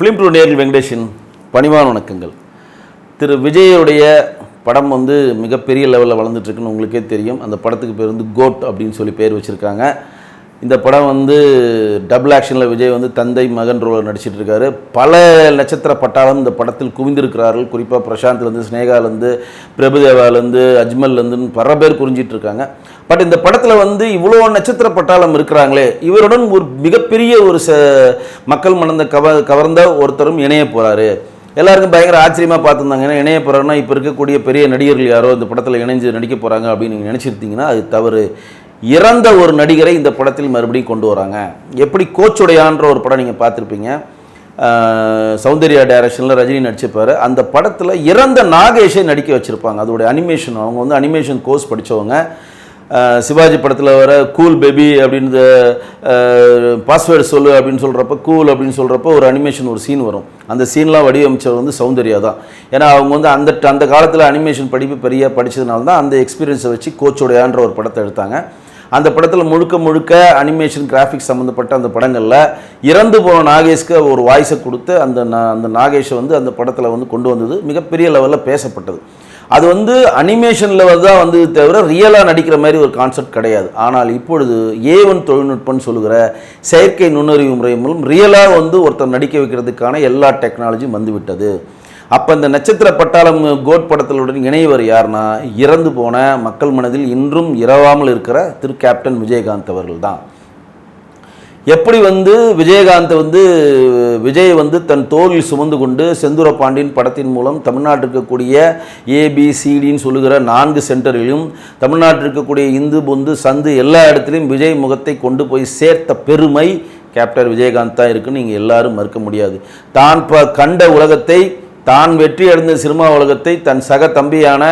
Film two நேரில் வெங்கடேஷன் பணிவான வணக்கங்கள். திரு விஜயுடைய படம் வந்து மிகப்பெரிய லெவலில் வளர்ந்துட்டுருக்குன்னு உங்களுக்கே தெரியும். அந்த படத்துக்கு பேர் வந்து கோட் அப்படின்னு சொல்லி பேர் வச்சுருக்காங்க. இந்த படம் வந்து டபுள் ஆக்ஷனில் விஜய் வந்து தந்தை மகன் ரோல் நடிச்சிட்டு இருக்காரு பல நட்சத்திர பட்டாளம் இந்த படத்தில் குவிந்திருக்கிறார்கள். குறிப்பாக பிரசாந்த்லேருந்து ஸ்னேகாலேருந்து பிரபுதேவாலேருந்து அஜ்மல்லேருந்து பல பேர் குறிஞ்சிட்டு இருக்காங்க பட் இந்த படத்தில் வந்து இவ்வளோ நட்சத்திர பட்டாளம் இருக்கிறாங்களே இவருடன் ஒரு மிகப்பெரிய ஒரு ச மக்கள் மனந்த கவ கவர்ந்த ஒருத்தரும் இணைய போகிறாரு எல்லாருக்கும் பயங்கர ஆச்சரியமாக பார்த்துருந்தாங்க. ஏன்னா இணைய போகிறாருன்னா இப்போ இருக்கக்கூடிய பெரிய நடிகர்கள் யாரோ இந்த படத்தில் இணைஞ்சு நடிக்க போகிறாங்க அப்படின்னு நீங்கள் நினச்சிருந்தீங்கன்னா அது தவறு. இறந்த ஒரு நடிகரை இந்த படத்தில் மறுபடியும் கொண்டு வராங்க. எப்படி கோச்சுடையான்ற ஒரு படம் நீங்கள் பார்த்துருப்பீங்க. சௌந்தர்யா டைரக்ஷனில் ரஜினி நடிச்சிருப்பார். அந்த படத்தில் இறந்த நாகேஷை நடிக்க வச்சுருப்பாங்க. அதோடைய அனிமேஷன் அவங்க வந்து அனிமேஷன் கோர்ஸ் படித்தவங்க சிவாஜி படத்தில் வர கூல் பேபி அப்படின்ற பாஸ்வேர்டு சொல்லு அப்படின்னு சொல்கிறப்ப கூல் அப்படின்னு சொல்கிறப்ப ஒரு அனிமேஷன் ஒரு சீன் வரும். அந்த சீன்லாம் வடிவமைச்சது வந்து சௌந்தர்யா தான். ஏன்னா அவங்க வந்து அந்த அந்த காலத்தில் அனிமேஷன் படிப்பு பெரிய படித்ததுனால தான் அந்த எக்ஸ்பீரியன்ஸை வச்சு கோச்சோடையான்ற ஒரு படத்தை எடுத்தாங்க. அந்த படத்தில் முழுக்க முழுக்க அனிமேஷன் கிராஃபிக்ஸ் சம்மந்தப்பட்ட அந்த படங்களில் இறந்து போன நாகேஷ்க்கு ஒரு வாய்ஸை கொடுத்து அந்த அந்த நாகேஷை வந்து அந்த படத்தில் வந்து கொண்டு வந்தது. மிகப்பெரிய லெவலில் பேசப்பட்டது. அது வந்து அனிமேஷன் லெவல் தான் வந்து தவிர ரியலாக நடிக்கிற மாதிரி ஒரு கான்செப்ட் கிடையாது. ஆனால் இப்பொழுது ஏ ஒன் தொழில்நுட்பம்னு சொல்லுகிற செயற்கை நுண்ணறிவு முறை மூலம் ரியலாக வந்து ஒருத்தர் நடிக்க வைக்கிறதுக்கான எல்லா டெக்னாலஜியும் வந்துவிட்டது அப்போ இந்த நட்சத்திர பட்டாளம் கோட் படத்திலுடன் இணையவர் யார்னா இறந்து போன மக்கள் மனதில் இன்றும் இரவாமல் இருக்கிற திரு கேப்டன் விஜயகாந்த் அவர்கள் தான் எப்படி வந்து விஜயகாந்த் வந்து விஜய் வந்து தன் தோளில் சுமந்து கொண்டு செந்தூர பாண்டியன் படத்தின் மூலம் தமிழ்நாட்டில் இருக்கக்கூடிய ஏபிசிடின்னு சொல்லுகிற நான்கு சென்டரிலும் தமிழ்நாட்டில் இருக்கக்கூடிய இந்து பொந்து சந்து எல்லா இடத்துலையும் விஜய் முகத்தை கொண்டு போய் சேர்த்த பெருமை கேப்டன் விஜயகாந்த் தான் இருக்குன்னு நீங்கள் எல்லாரும் மறுக்க முடியாது. தான் ப கண்ட உலகத்தை தான் வெற்றி அடைந்த சினிமா உலகத்தை தன் சக தம்பியான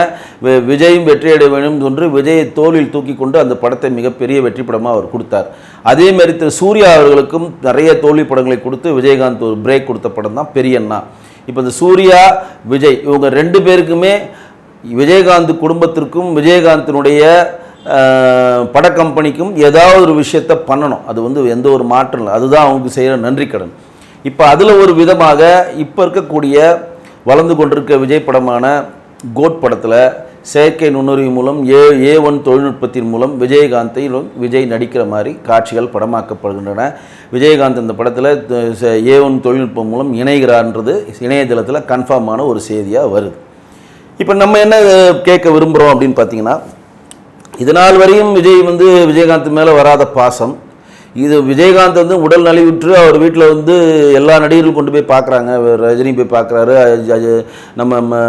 விஜயும் வெற்றியடைய வேண்டும் என்று விஜயை தோளில் தூக்கி கொண்டு அந்த படத்தை மிகப்பெரிய வெற்றி படமாக அவர் கொடுத்தார். அதே மாதிரி திரு சூர்யா அவர்களுக்கும் நிறைய தோல்வி படங்களை கொடுத்து விஜயகாந்த் ஒரு பிரேக் கொடுத்த படம் தான் பெரியண்ணா இப்போ இந்த சூர்யா விஜய் இவங்க ரெண்டு பேருக்குமே விஜயகாந்த் குடும்பத்திற்கும் விஜயகாந்தினுடைய பட கம்பெனிக்கும் ஏதாவது ஒரு விஷயத்தை பண்ணணும். அது வந்து எந்த ஒரு மாற்றம் இல்லை. அதுதான் அவங்க செய்கிற நன்றி கடன். இப்போ அதில் ஒரு விதமாக இப்போ இருக்கக்கூடிய வளர்ந்து கொண்டிருக்க விஜய் படமான கோட் படத்தில் செயற்கை நுண்ணறிவு மூலம் ஏ ஏ ஒன் தொழில்நுட்பத்தின் மூலம் விஜயகாந்தை விஜய் நடிக்கிற மாதிரி காட்சிகள் படமாக்கப்படுகின்றன. விஜயகாந்த் இந்த படத்தில் ஏ ஒன் தொழில்நுட்பம் மூலம் இணைகிறார்ன்றது இணையதளத்தில் கன்ஃபார்மான ஒரு செய்தியாக வருது. இப்போ நம்ம என்ன கேட்க விரும்புகிறோம் அப்படின்னு பார்த்தீங்கன்னா இதனால் வரையும் விஜய் வந்து விஜயகாந்த் மேலே வராத பாசம் இது விஜயகாந்த் வந்து உடல் நலிவுற்று அவர் வீட்டில் வந்து எல்லா நடிகர்களும் கொண்டு போய் பார்க்குறாங்க ரஜினி போய் பார்க்குறாரு நம்ம ம-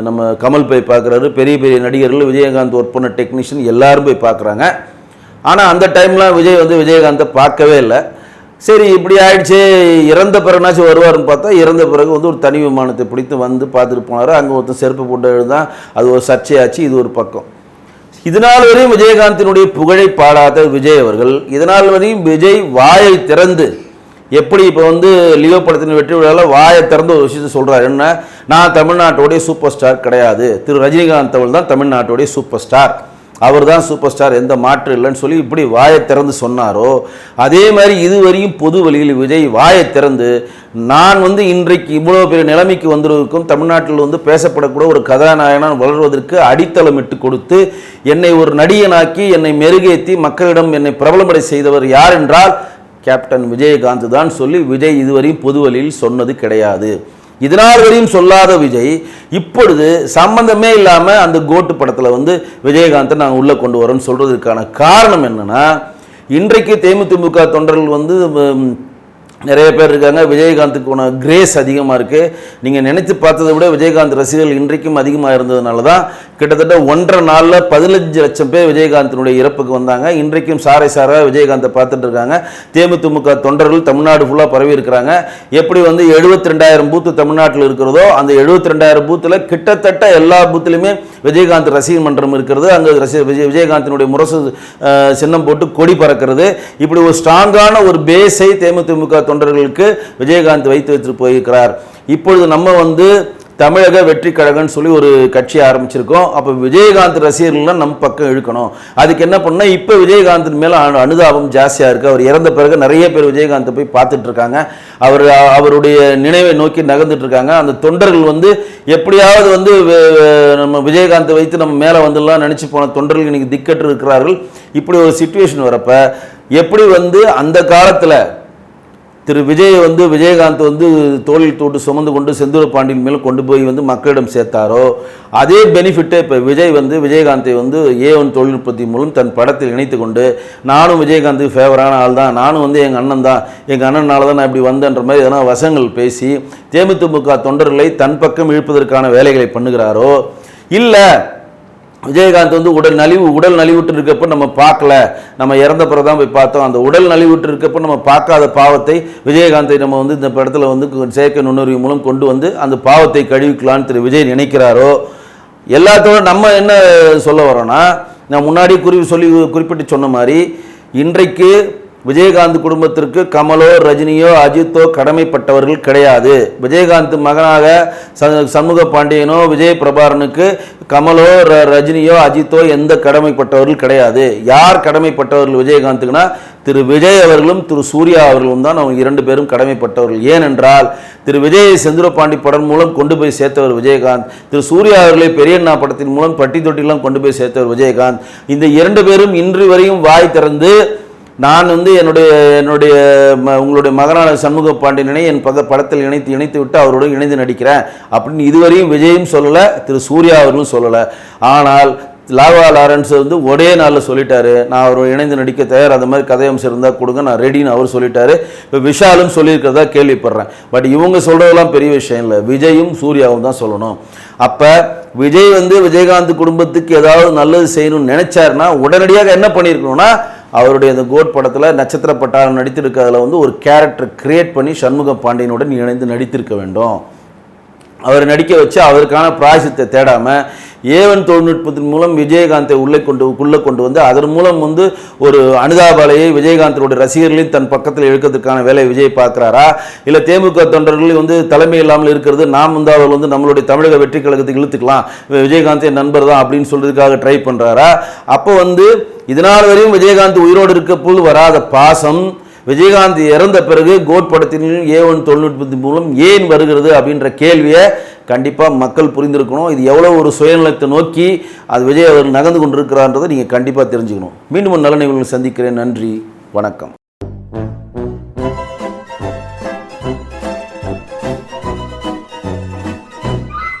நம்ம கமல் போய் பார்க்குறாரு பெரிய பெரிய நடிகர்கள் விஜயகாந்த் ஒர்க் பண்ண டெக்னீஷியன் எல்லாரும் போய் பார்க்குறாங்க ஆனால் அந்த டைம்லாம் விஜய் வந்து விஜயகாந்தை பார்க்கவே இல்லை. சரி இப்படி ஆயிடுச்சு இறந்த பிறகுனாச்சும் வருவாருன்னு பார்த்தா இறந்த பிறகு வந்து ஒரு தனி விமானத்தை பிடித்து வந்து பார்த்துட்டு போனார். அங்கே ஒருத்தன் செருப்பு போட்டு எழுதான் அது ஒரு சர்ச்சையாச்சு இது ஒரு பக்கம். இதனால் வரையும் விஜயகாந்தினுடைய புகழை பாடாத விஜய் அவர்கள் இதனால் வரையும் விஜய் வாயை திறந்து எப்படி இப்போ வந்து லியோ படத்தின் வெற்றி விழாவில் வாயை திறந்து ஒரு விஷயத்தை சொல்கிறார் என்ன? நான் தமிழ்நாட்டோடைய சூப்பர் ஸ்டார் கிடையாது. திரு ரஜினிகாந்த் அவள் தான் தமிழ்நாட்டோடைய சூப்பர் ஸ்டார் அவர் தான் சூப்பர் ஸ்டார் எந்த மாற்று இல்லைன்னு சொல்லி இப்படி வாயை திறந்து சொன்னாரோ அதே மாதிரி இதுவரையும் பொது வழியில் விஜய் வாயை திறந்து நான் வந்து இன்றைக்கு இவ்வளோ பெரிய நிலைமைக்கு வந்திருக்கும் தமிழ்நாட்டில் வந்து பேசப்படக்கூட ஒரு கதாநாயகனாக வளர்வதற்கு அடித்தளமிட்டு கொடுத்து என்னை ஒரு நடிகனாக்கி என்னை மெருகேற்றி மக்களிடம் என்னை பிரபலமடை செய்தவர் யார் என்றால் கேப்டன் விஜயகாந்த் தான் சொல்லி விஜய் இதுவரையும் பொது வழியில் சொன்னது கிடையாது. இதனால் வரையும் சொல்லாத விஜய் இப்பொழுது சம்பந்தமே இல்லாமல் அந்த கோட்டு படத்தில் வந்து விஜயகாந்தை நாங்கள் உள்ளே கொண்டு வரோம்னு சொல்கிறதுக்கான காரணம் என்னென்னா இன்றைக்கு தேமுதிமுக தொண்டர்கள் வந்து நிறைய பேர் இருக்காங்க. விஜயகாந்துக்கான கிரேஸ் அதிகமாக இருக்குது நீங்கள் நினைத்து பார்த்ததை விட விஜயகாந்த் ரசிகர்கள் இன்றைக்கும் அதிகமாக இருந்ததுனால தான் கிட்டத்தட்ட ஒன்றரை நாளில் பதினஞ்சு லட்சம் பேர் விஜயகாந்தினுடைய இறப்புக்கு வந்தாங்க. இன்றைக்கும் சாரை சாராக விஜயகாந்தை பார்த்துட்டு இருக்காங்க. தேமுதிமுக தொண்டர்கள் தமிழ்நாடு ஃபுல்லாக பரவி இருக்கிறாங்க. எப்படி வந்து எழுபத்தி ரெண்டாயிரம் பூத்து தமிழ்நாட்டில் இருக்கிறதோ அந்த எழுபத்தி ரெண்டாயிரம் பூத்தில் கிட்டத்தட்ட எல்லா பூத்துலையுமே விஜயகாந்த் ரசிகர் மன்றம் இருக்கிறது. அங்கே ரசி விஜய் விஜயகாந்தினுடைய முரசு சின்னம் போட்டு கொடி பறக்கிறது. இப்படி ஒரு ஸ்ட்ராங்கான ஒரு பேஸை தேமுதிமுக தொண்டர்களுக்கு விஜயகாந்த் வைத்து வைத்து போயிருக்கிறார். இப்பொழுது நம்ம வந்து தமிழக வெற்றி கழகம்னு சொல்லி ஒரு கட்சி ஆரம்பிச்சிருக்கோம். அப்போ விஜயகாந்த் ரசிகர்கள்லாம் நம்ம பக்கம் இழுக்கணும். அதுக்கு என்ன பண்ணால் இப்போ விஜயகாந்தின் மேலே அனு- அனுதாபம் ஜாஸ்தியாக இருக்குது அவர் இறந்த பிறகு நிறைய பேர் விஜயகாந்தை போய் பார்த்துட்டு இருக்காங்க. அவர் அவருடைய நினைவை நோக்கி நகர்ந்துட்டு இருக்காங்க. அந்த தொண்டர்கள் வந்து எப்படியாவது வந்து நம்ம விஜயகாந்தை வைத்து நம்ம மேலே வந்துடலாம் நினச்சி போன தொண்டர்கள் இன்றைக்கி திக்கற்று இருக்கிறார்கள். இப்படி ஒரு சுச்சுவேஷன் வரப்போ எப்படி வந்து அந்த காலத்தில் திரு விஜய் வந்து விஜயகாந்த் வந்து தோளில் தோட்டு சுமந்து கொண்டு செந்தூர பாண்டியன் மேல் கொண்டு போய் வந்து மக்களிடம் சேர்த்தாரோ அதே பெனிஃபிட்டை இப்போ விஜய் வந்து விஜயகாந்தை வந்து ஏ ஒன் தொழில்நுட்பத்தின் மூலம் தன் படத்தில் இணைத்து கொண்டு நானும் விஜயகாந்துக்கு ஃபேவரான ஆள் தான் நானும் வந்து எங்கள் அண்ணன் தான் எங்கள் அண்ணனால் தான் நான் இப்படி வந்தேன்ற மாதிரி எதனா வசங்கள் பேசி தேமுதிமுக தொண்டர்களை தன் பக்கம் இழுப்பதற்கான வேலைகளை பண்ணுகிறாரோ இல்லை விஜயகாந்த் வந்து உடல் நலிவு உடல் நலிவுற்று இருக்கப்ப நம்ம பார்க்கல. நம்ம இறந்த பிறகு தான் போய் பார்த்தோம். அந்த உடல் நலிவுற்று இருக்கப்ப நம்ம பார்க்காத பாவத்தை விஜயகாந்தை நம்ம வந்து இந்த படத்தில் வந்து செயற்கை நுண்ணறிவு மூலம் கொண்டு வந்து அந்த பாவத்தை கழுவிக்கலான்னு திரு விஜய் நினைக்கிறாரோ? எல்லாத்தோட நம்ம என்ன சொல்ல வரோன்னா நான் முன்னாடி குறி சொல்லி குறிப்பிட்டு சொன்ன மாதிரி இன்றைக்கு விஜயகாந்த் குடும்பத்திற்கு கமலோ ரஜினியோ அஜித்தோ கடமைப்பட்டவர்கள் கிடையாது. விஜயகாந்த் மகனாக ச- சண்முக பாண்டியனோ விஜய் பிரபாரனுக்கு கமலோ ர- ரஜினியோ அஜித்தோ எந்த கடமைப்பட்டவர்கள் கிடையாது. யார் கடமைப்பட்டவர்கள் விஜயகாந்துக்குன்னா திரு விஜய் அவர்களும் திரு சூர்யா அவர்களும் தான் அவங்க இரண்டு பேரும் கடமைப்பட்டவர்கள். ஏனென்றால் திரு விஜய் செந்துரபாண்டி படம் மூலம் கொண்டு போய் சேர்த்தவர் விஜயகாந்த். திரு சூர்யா அவர்களை பெரியண்ணா படத்தின் மூலம் பட்டி தொட்டிலாம் கொண்டு போய் சேர்த்தவர் விஜயகாந்த். இந்த இரண்டு பேரும் இன்று வரையும் வாய் திறந்து நான் வந்து என்னுடைய என்னுடைய ம- உங்களுடைய மகனான சண்முக பாண்டியனை என் பத படத்தில் இணைத்து இணைத்து விட்டு அவரோடு இணைந்து நடிக்கிறேன். அப்படின்னு இதுவரையும் விஜயும் சொல்லலை திரு சூர்யா அவர்களும் சொல்லலை. ஆனால் லாவா லாரன்ஸ் வந்து ஒரே நாளில் சொல்லிட்டாரு நான் அவர் இணைந்து நடிக்க தயார் அந்த மாதிரி கதையம்சம் இருந்தால் கொடுங்க நான் ரெடின்னு அவர் சொல்லிட்டாரு. இப்போ விஷாலும் சொல்லியிருக்கிறதா கேள்விப்படுறேன். பட் இவங்க சொல்கிறதெல்லாம் பெரிய விஷயம் இல்லை விஜயும் சூர்யாவும் தான் சொல்லணும். அப்போ விஜய் வந்து விஜயகாந்த் குடும்பத்துக்கு ஏதாவது நல்லது செய்யணும்னு நினச்சாருன்னா உடனடியாக என்ன பண்ணியிருக்கணும்னா அவருடைய அந்த கோட் படத்தில் நட்சத்திர பட்டாளம் நடித்திருக்கிறதுல வந்து ஒரு கேரக்டர் கிரியேட் பண்ணி சண்முக பாண்டியனுடன் இணைந்து நடித்திருக்க வேண்டும். அவர் நடிக்க வச்சு அவருக்கான பிராயசத்தை தேடாமல் ஏவன் தொழில்நுட்பத்தின் மூலம் விஜயகாந்தை உள்ளே கொண்டு உள்ளே கொண்டு வந்து அதன் மூலம் வந்து ஒரு அனுதாபாலையை விஜயகாந்தனுடைய ரசிகர்களையும் தன் பக்கத்தில் இழுக்கிறதுக்கான வேலையை விஜய் பார்க்குறாரா? இல்லை தேமுக தொண்டர்கள் வந்து தலைமை இல்லாமல் இருக்கிறது நாம் வந்து அவர் வந்து நம்மளுடைய தமிழக வெற்றி கழகத்துக்கு இழுத்துக்கலாம் விஜயகாந்த் என் நண்பர் தான் அப்படின்னு சொல்கிறதுக்காக ட்ரை பண்ணுறாரா அப்போ வந்து இதனால் வரையும் விஜயகாந்த் உயிரோடு இருக்க போது வராத பாசம் விஜயகாந்த் இறந்த பிறகு கோட் படத்தின் ஏ ஒன் தொழில்நுட்பத்தின் மூலம் ஏன் வருகிறது அப்படின்ற கேள்வியை கண்டிப்பாக மக்கள் புரிந்திருக்கணும். இது எவ்வளோ ஒரு சுயநலத்தை நோக்கி அது விஜய் அவர்கள் நகர்ந்து கொண்டிருக்கிறான்றதை நீங்கள் கண்டிப்பாக தெரிஞ்சுக்கணும். மீண்டும் ஒரு நல்ல நிகழ்வு சந்திக்கிறேன். நன்றி. வணக்கம்.